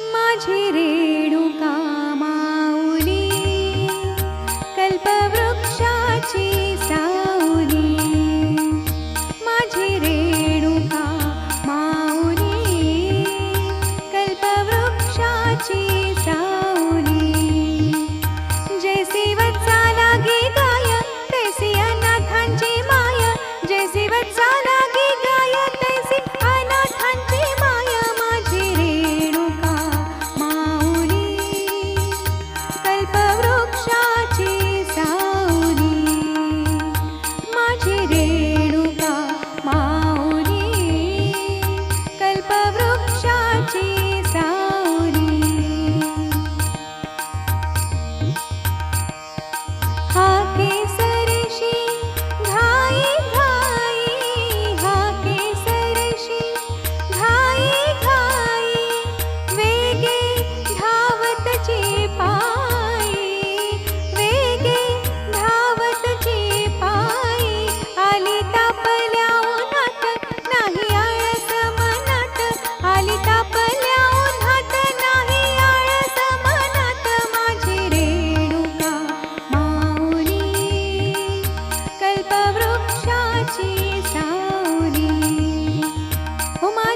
माझी रेणुका माऊली कल्पवृक्षाची साऊली. माझी रेणुका माऊली कल्पवृक्षाची साऊली.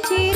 cheating.